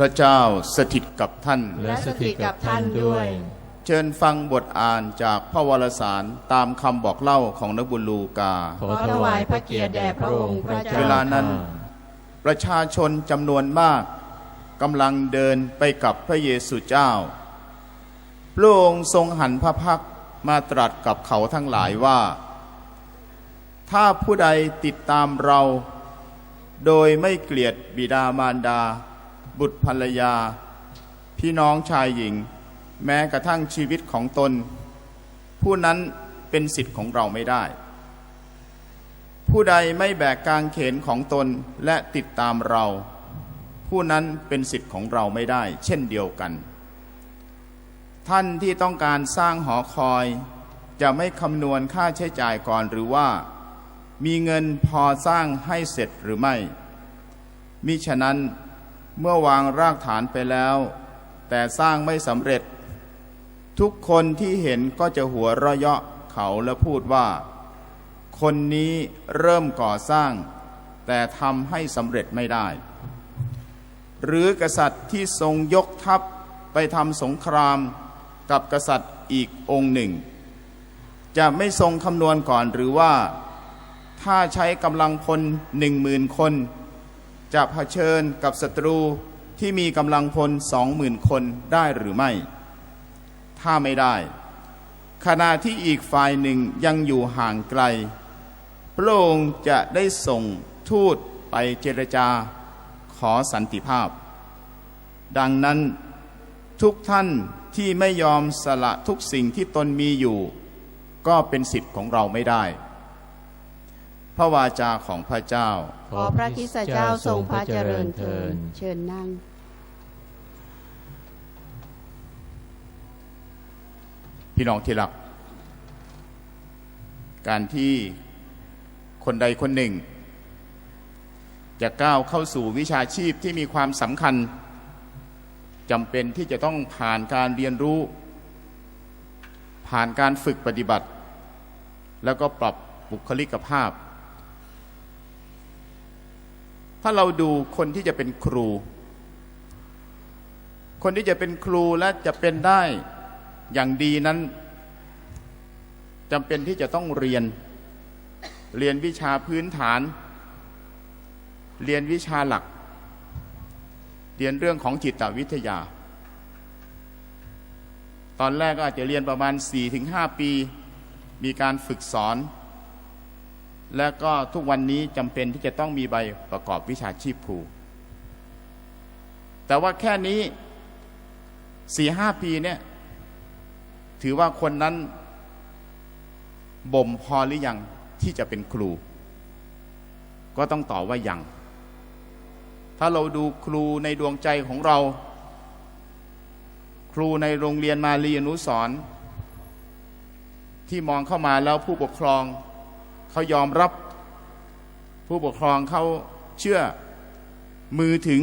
พระเจ้าสถิตกับท่าน และสถิตกับท่านด้วย เชิญฟังบทอ่านจากพระวรสารตามคำบอกเล่าของนักบุญลูกา ขอถวายพระเกียรติแด่พระองค์พระเจ้าเวลานั้นข้ประชาชนจำนวนมากกำลังเดินไปกับพระเยซูเจ้า พระองค์ทรงหันพระพักตร์มาตรัสกับเขาทั้งหลายว่า ถ้าผู้ใดติดตามเรา โดยไม่เกลียดบิดามารดา บุตรภรรยา พี่น้องชายหญิง แม้กระทั่งชีวิตของตน ผู้นั้นเป็นสิทธิ์ของเราไม่ได้ ผู้ใดไม่แบกกางเขนของตนและติดตามเรา ผู้นั้นเป็นสิทธิ์ของเราไม่ได้ เช่นเดียวกัน ท่านที่ต้องการสร้างหอคอย จะไม่คำนวณค่าใช้จ่ายก่อนหรือว่า มีเงินพอสร้างให้เสร็จหรือไม่มิฉะนั้น เมื่อวางรากฐานไปแล้ว แต่สร้างไม่สำเร็จ ทุกคนที่เห็นก็จะหัวเราะเยาะเขาและพูดว่า คนนี้เริ่มก่อสร้าง แต่ทำให้สำเร็จไม่ได้ หรือกษัตริย์ที่ทรงยกทัพไปทำสงครามกับกษัตริย์อีกองค์หนึ่ง จะไม่ทรงคำนวณก่อนหรือว่า ถ้าใช้กำลังพลหนึ่งหมื่นคน จะเผชิญกับศัตรูที่มีกำลังพลสองหมื่นคนได้หรือไม่ ถ้าไม่ได้ ขณะที่อีกฝ่ายหนึ่งยังอยู่ห่างไกล พระองค์จะได้ส่งทูตไปเจรจาขอสันติภาพ ดังนั้นทุกท่านที่ไม่ยอมสละทุกสิ่งที่ตนมีอยู่ ก็เป็นสิทธิ์ของเราไม่ได้ ระวาจาของพระเจ้า ขอพระคริสตเจ้าทรงพระเจริญเถิดเชิญนั่ง พี่น้องที่รัก การที่คนใดคนหนึ่ง จะก้าวเข้าสู่วิชาชีพที่มีความสำคัญจำเป็นที่จะต้องผ่านการเรียนรู้ ผ่านการฝึกปฏิบัติ แล้วก็ปรับบุคลิกภาพ ถ้าเราดูคนที่จะเป็นครู คนที่จะเป็นครูและจะเป็นได้อย่างดีนั้นจำเป็นที่จะต้องเรียน เรียนวิชาพื้นฐาน เรียนวิชาหลัก เรียนเรื่องของจิตวิทยา ตอนแรกก็อาจจะเรียนประมาณ 4-5 ปี มีการฝึกสอน และก็ทุกวันนี้จำเป็นที่จะต้องมีใบประกอบวิชาชีพครู แต่ว่าแค่นี้4-5ปีเนี่ย ถือว่าคนนั้นบ่มพอหรือยังที่จะเป็นครู ก็ต้องตอบว่ายัง ถ้าเราดูครูในดวงใจของเรา ครูในโรงเรียนมาเรียนอนุสรณ์ที่มองเข้ามาแล้วผู้ปกครอง เขายอมรับผู้ปกครองเขาเชื่อมือถึง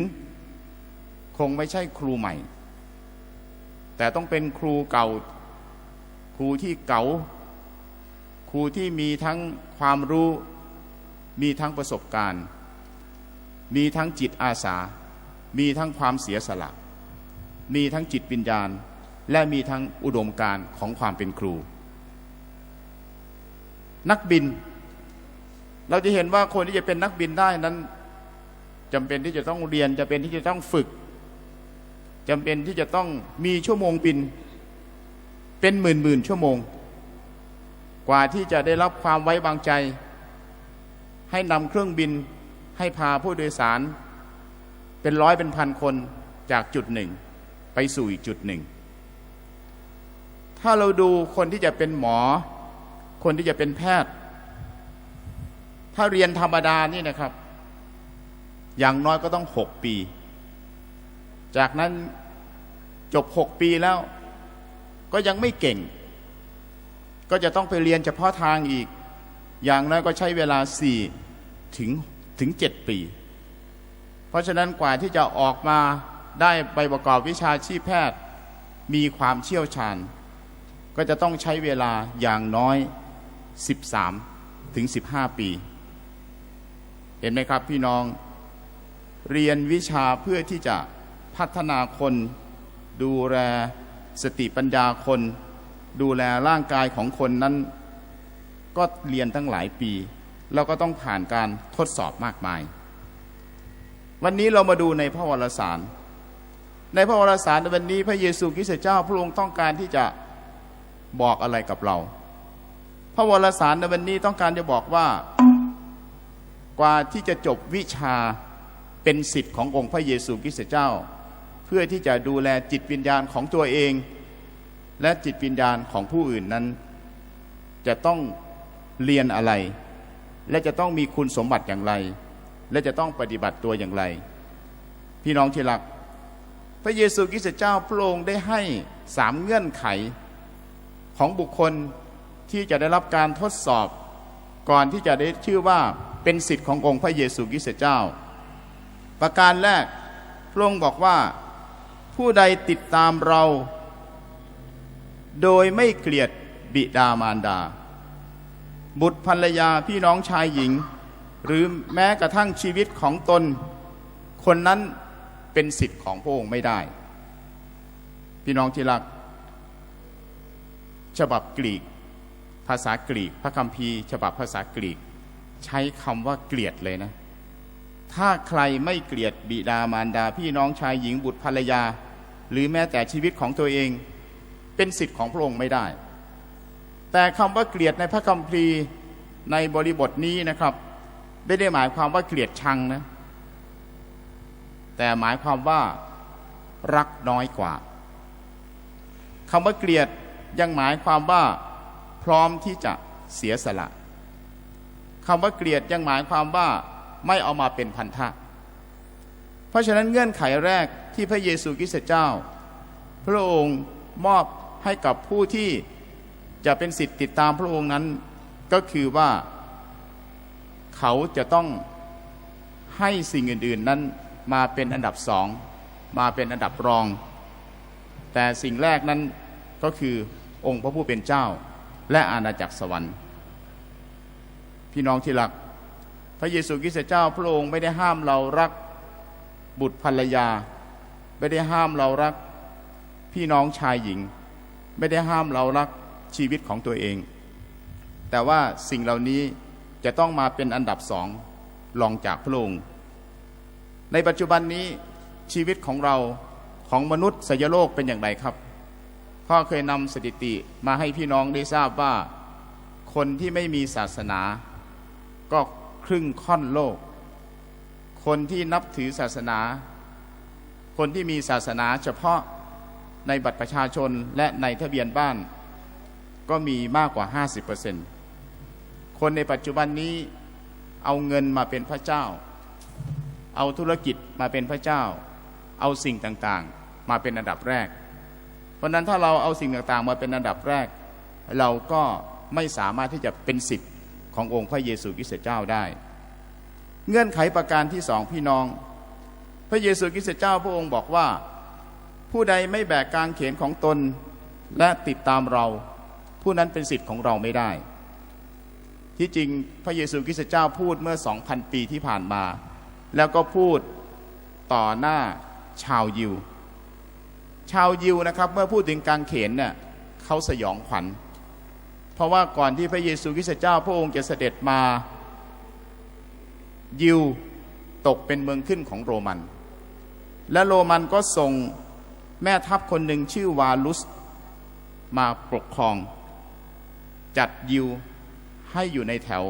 คงไม่ใช่ครูใหม่ แต่ต้องเป็นครูเก่า ครูที่เก่า ครูที่มีทั้งความรู้ มีทั้งประสบการณ์ มีทั้งจิตอาสา มีทั้งความเสียสละ มีทั้งจิตวิญญาณ และมีทั้งอุดมการของความเป็นครู นักบิน เราจะเห็นว่าคนที่จะเป็นนักบินได้นั้นจำเป็นที่จะต้องเรียนจำเป็นที่จะต้องฝึกจำเป็นที่จะต้องมีชั่วโมงบิน เป็นหมื่นหมื่นชั่วโมง กว่าที่จะได้รับความไว้วางใจ ให้นำเครื่องบินให้พาผู้โดยสาร เป็นร้อยเป็นพันคนจากจุดหนึ่ง ไปสู่อีกจุดหนึ่ง ถ้าเราดูคนที่จะเป็นหมอ คนที่จะเป็นแพทย์ ถ้าเรียนธรรมดานี่นะครับ อย่างน้อยก็ต้องหกปี จากนั้นจบหกปีแล้ว ก็ยังไม่เก่ง ก็จะต้องไปเรียนเฉพาะทางอีก อย่างน้อยก็ใช้เวลาสี่ถึงถึงเจ็ดปี เพราะฉะนั้นกว่าที่จะออกมาได้ใบประกอบวิชาชีพแพทย์มีความเชี่ยวชาญ ก็จะต้องใช้เวลาอย่างน้อย 13 ถึง 15 ปี เห็นไหมครับพี่น้องเรียนวิชาเพื่อที่จะพัฒนาคน ดูแลสติปัญญาคน ดูแลร่างกายของคนนั้น ก็เรียนตั้งหลายปี แล้วก็ต้องผ่านการทดสอบมากมาย วันนี้เรามาดูในพระวรสาร ในพระวรสารในวันนี้พระเยซูคริสต์เจ้าพระองค์ต้องการที่จะบอกอะไรกับเรา พระวรสารในวันนี้ต้องการจะบอกว่า กว่าที่จะจบวิชาเป็นสิทธิ์ขององค์พระเยซูคริสต์เจ้า เพื่อที่จะดูแลจิตวิญญาณของตัวเอง และจิตวิญญาณของผู้อื่นนั้น จะต้องเรียนอะไร และจะต้องมีคุณสมบัติอย่างไร และจะต้องปฏิบัติตัวอย่างไร พี่น้องที่รัก พระเยซูคริสต์เจ้าพระองค์ได้ให้สามเงื่อนไขของบุคคลที่จะได้รับการทดสอบ ก่อนที่จะได้ชื่อว่า เป็นสิทธิ์ขององค์พระเยซูคริสต์เจ้า ประการแรกพระองค์บอกว่า ผู้ใดติดตามเรา โดยไม่เกลียดบิดามารดา บุตรภรรยาพี่น้องชายหญิง หรือแม้กระทั่งชีวิตของตน คนนั้นเป็นสิทธิ์ของพระองค์ไม่ได้ พี่น้องที่รัก ฉบับกรีก ภาษากรีก พระคัมภีร์ ฉบับภาษากรีก ใช้คำว่าเกลียดเลยนะ ถ้าใครไม่เกลียดบิดามารดา พี่น้องชายหญิงบุตรภรรยา หรือแม้แต่ชีวิตของตัวเอง เป็นสิทธิ์ของพระองค์ไม่ได้ แต่คำว่าเกลียดในพระคัมภีร์ในบริบทนี้นะครับ ไม่ได้หมายความว่าเกลียดชังนะ แต่หมายความว่ารักน้อยกว่าคำว่าเกลียดยังหมายความว่าพร้อมที่จะเสียสละ คำว่าเกลียดยังหมายความว่าไม่เอามาเป็นพันธะเพราะฉะนั้นเงื่อนไขแรกที่พระเยซูคริสต์เจ้า พระองค์มอบให้กับผู้ที่จะเป็นสิทธิ์ติดตามพระองค์นั้นก็คือว่าเขาจะต้องให้สิ่งอื่น ๆนั้นมาเป็นอันดับสองมาเป็นอันดับรอง แต่สิ่งแรกนั้นก็คือองค์พระผู้เป็นเจ้า และอาณาจักรสวรรค์ พี่น้องที่รัก พระเยซูคริสต์เจ้าพระองค์ไม่ได้ห้ามเรารักบุตรภรรยา ไม่ได้ห้ามเรารักพี่น้องชายหญิง ไม่ได้ห้ามเรารักชีวิตของตัวเอง แต่ว่าสิ่งเหล่านี้จะต้องมาเป็นอันดับสองรองจากพระองค์ ในปัจจุบันนี้ชีวิตของเราของมนุษย์สยโลกเป็นอย่างไรครับพ่อเคยนำสถิติมาให้พี่น้องได้ทราบว่า คนที่ไม่มีศาสนา ก็ครึ่งค่อนโลก คนที่นับถือศาสนา คนที่มีศาสนาเฉพาะในบัตรประชาชนและในทะเบียนบ้าน ก็มีมากกว่า 50%คนในปัจจุบันนี้เอาเงินมาเป็นพระเจ้า เอาธุรกิจมาเป็นพระเจ้า เอาสิ่งต่างๆ มาเป็นอันดับแรก เพราะนั้นถ้าเราเอาสิ่งต่างๆ มาเป็นอันดับแรก เราก็ไม่สามารถที่จะเป็นสิทธิ์ ขององค์พระเยซูคริสต์เจ้าได้ เงื่อนไขประการที่สองพี่น้อง พระเยซูคริสต์เจ้าพระองค์บอกว่า ผู้ใดไม่แบกกางเขนของตนและติดตามเรา ผู้นั้นเป็นสิทธิ์ของเราไม่ได้ ที่จริงพระเยซูคริสต์เจ้าพูดเมื่อ 2,000 ปีที่ผ่านมา แล้วก็พูดต่อหน้าชาวยิว ชาวยิวนะครับ เมื่อพูดถึงกางเขนเนี่ยเขาสยองขวัญเพราะว่าก่อนที่พระเยซูคริสต์เจ้าพระองค์จะเสด็จมา ยิวตกเป็นเมืองขึ้นของโรมัน และโรมันก็ส่งแม่ทัพคนหนึ่งชื่อวาลุสมาปกครอง จัดยิวให้อยู่ในแถว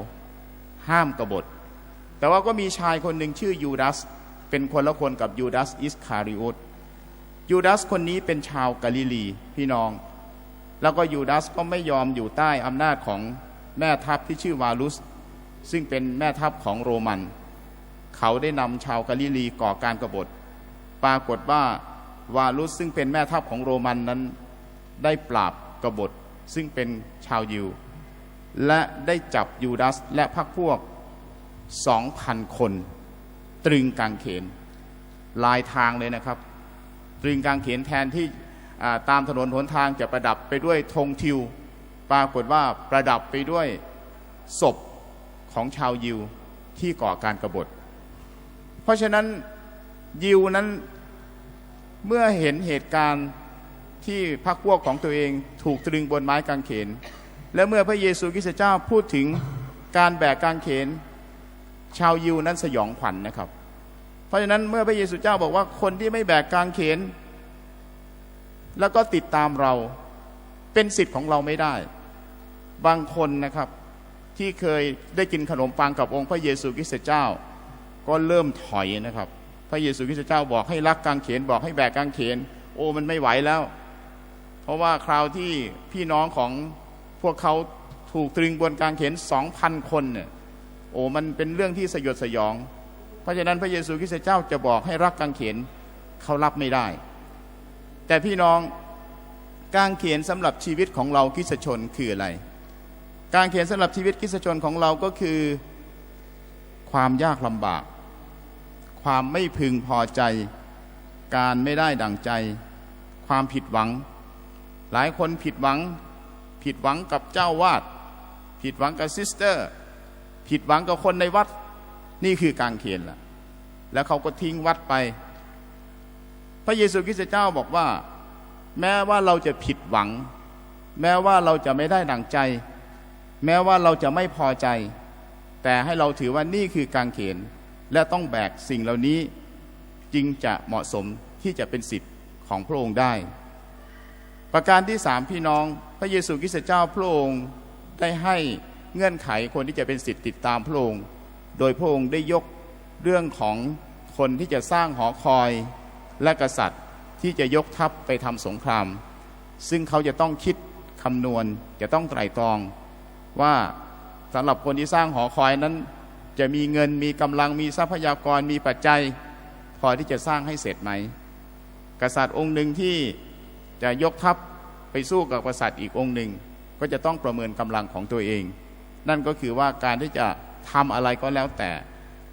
ห้ามกบฏ แต่ว่าก็มีชายคนหนึ่งชื่อยูดาสเป็นคนละคนกับยูดาสอิสคาริโอตยูดาสคนนี้เป็นชาวกาลิลีพี่น้อง แล้วก็ยูดาสก็ไม่ยอมอยู่ใต้อำนาจของแม่ทัพที่ชื่อวาลุส ซึ่งเป็นแม่ทัพของโรมัน เขาได้นำชาวกาลิลีก่อการกบฏ ปรากฏว่าวาลุสซึ่งเป็นแม่ทัพของโรมันนั้น ได้ปราบกบฏซึ่งเป็นชาวยิว และได้จับยูดาสและพรรคพวกสองพันคน ตรึงกางเขน ลายทางเลยนะครับ ตรึงกางเขนแทนที่ ตามถนนหนทางจะประดับไปด้วยธงทิว ปรากฏว่าประดับไปด้วยศพของชาวยิวที่ก่อการกรบฏ เพราะฉะนั้นยิวนั้นเมื่อเห็นเหตุการณ์ที่พรรคพวกของตัวเองถูกตรึงบนไม้กางเขน และเมื่อพระเยซูคริสต์เจ้าพูดถึงการแบกกางเขน ชาวยิวนั้นสยองขวัญนะครับ เพราะฉะนั้นเมื่อพระเยซูเจ้าบอกว่าคนที่ไม่แบกกางเขน แล้วก็ติดตามเราเป็นสิทธิ์ของเราไม่ได้ บางคนนะครับที่เคยได้กินขนมปังกับองค์พระเยซูคริสต์เจ้า ก็เริ่มถอยนะครับ พระเยซูคริสต์เจ้าบอกให้รักกางเขนบอกให้แบกกางเขน โอ้มันไม่ไหวแล้ว เพราะว่าคราวที่พี่น้องของพวกเขาถูกตรึงบนกางเขนสองพันคนเนี่ยโอ้มันเป็นเรื่องที่สยดสยอง เพราะฉะนั้นพระเยซูคริสต์เจ้าจะบอกให้รักกางเขนเขารับไม่ได้ แต่พี่น้องกางเขียนสำหรับชีวิตของเราคริสชนคืออะไร การเขียนสำหรับชีวิตคริสชนของเราก็คือ ความยากลำบาก ความไม่พึงพอใจ การไม่ได้ดังใจ ความผิดหวัง หลายคนผิดหวัง ผิดหวังกับเจ้าวาด ผิดหวังกับซิสเตอร์ ผิดหวังกับคนในวัด นี่คือการเขียนล่ะ แล้วเขาก็ทิ้งวัดไป พระเยซูคริสต์เจ้าบอกว่า แม้ว่าเราจะผิดหวัง แม้ว่าเราจะไม่ได้ดังใจ แม้ว่าเราจะไม่พอใจ แต่ให้เราถือว่านี่คือการเขน และต้องแบกสิ่งเหล่านี้จึงจะเหมาะสมที่จะเป็นสิทธิ์ของพระองค์ได้ ประการที่สามพี่น้องพระเยซูคริสต์เจ้าพระองค์ได้ให้เงื่อนไขคนที่จะเป็นสิทธิ์ติดตามพระองค์ โดยพระองค์ได้ยกเรื่องของคนที่จะสร้างหอคอย และกษัตริย์ที่จะยกทัพไปทำสงคราม ซึ่งเขาจะต้องคิดคำนวณจะต้องไตร่ตรองว่าสำหรับคนที่สร้างหอคอยนั้น จะมีเงินมีกำลังมีทรัพยากรมีปัจจัย พอที่จะสร้างให้เสร็จไหม กษัตริย์องค์หนึ่งที่จะยกทัพไปสู้กับกษัตริย์อีกองค์หนึ่ง ก็จะต้องประเมินกำลังของตัวเอง นั่นก็คือว่าการที่จะทำอะไรก็แล้วแต่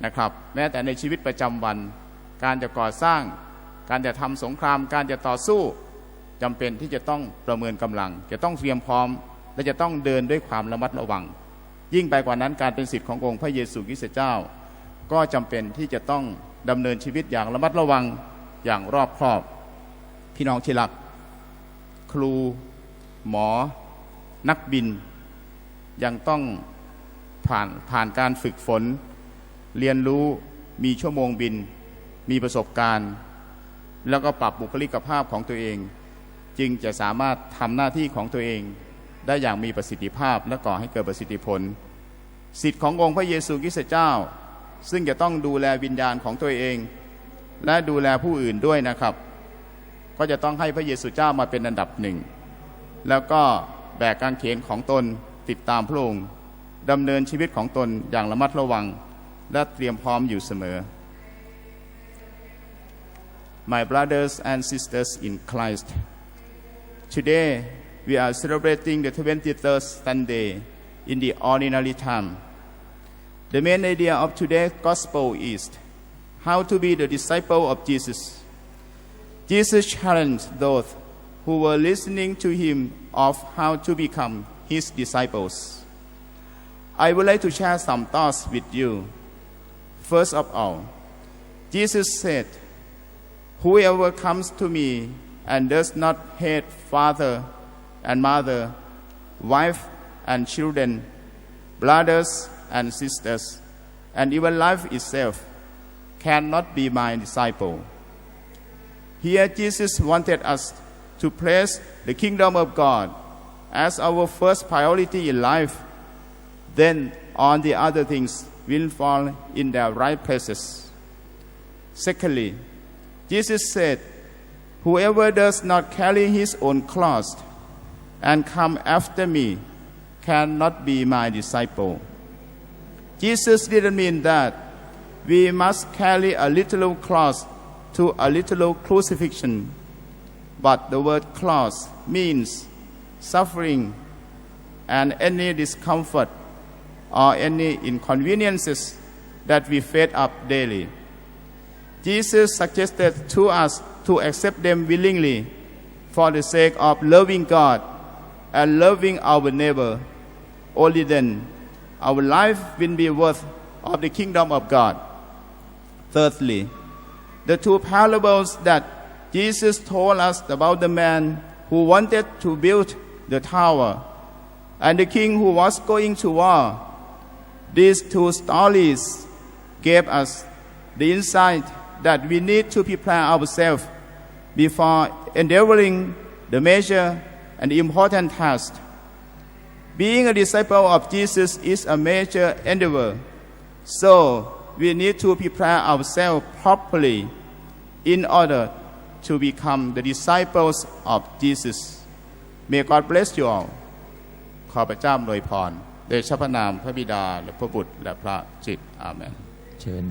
นะครับ แม้แต่ในชีวิตประจำวัน การจะก่อสร้าง การจะทำสงครามการจะต่อสู้จำเป็นที่จะต้องประเมินกำลัง จะต้องเตรียมพร้อม และจะต้องเดินด้วยความระมัดระวัง ยิ่งไปกว่านั้นการเป็นสิทธิ์ขององค์พระเยซูคริสต์เจ้า ก็จำเป็นที่จะต้องดำเนินชีวิตอย่างระมัดระวังอย่างรอบคอบ พี่น้องที่รัก ครู หมอ นักบิน ยังต้องผ่านผ่านการฝึกฝน เรียนรู้มีชั่วโมงบิน มีประสบการณ์ แล้วก็ปรับบุคลิกภาพของตัวเอง จึงจะสามารถทำหน้าที่ของตัวเอง ได้อย่างมีประสิทธิภาพและก่อให้เกิดประสิทธิผล สิทธิ์ขององค์พระเยซูคริสต์เจ้า ซึ่งจะต้องดูแลวิญญาณของตัวเอง และดูแลผู้อื่นด้วยนะครับ ก็จะต้องให้พระเยซูเจ้ามาเป็นอันดับหนึ่งแล้วก็แบกกางเขนของตนติดตามพระองค์ดำเนินชีวิตของตนอย่างระมัดระวัง และเตรียมพร้อมอยู่เสมอ My brothers and sisters in Christ Today we are celebrating the 23rd Sunday in the ordinary time. The main idea of today's gospel is how to be the disciple of Jesus. Jesus challenged those who were listening to him of how to become his disciples. I would like to share some thoughts with you. First of all, Jesus said, Whoever comes to me and does not hate father and mother, wife and children, brothers and sisters, and even life itself, cannot be my disciple. Here, Jesus wanted us to place the kingdom of God as our first priority in life. Then, all the other things will fall in their right places. Secondly, Jesus said, Whoever does not carry his own cross and come after me cannot be my disciple. Jesus didn't mean that we must carry a literal cross to a literal crucifixion, but the word cross means suffering and any discomfort or any inconveniences that we face up daily. Jesus suggested to us to accept them willingly for the sake of loving God and loving our neighbor. Only then our life will be worth of the kingdom of God. Thirdly, the two parables that Jesus told us about the man who wanted to build the tower and the king who was going to war. These two stories gave us the insight that we need to prepare ourselves before endeavoring the major and important task. Being a disciple of Jesus is a major endeavor, so we need to prepare ourselves properly in order to become the disciples of Jesus. May God bless you all. ขอพระเจ้าอวยพรโดยชพระนามพระบิดาและพระบุตรและพระจิต อาเมน เชิญ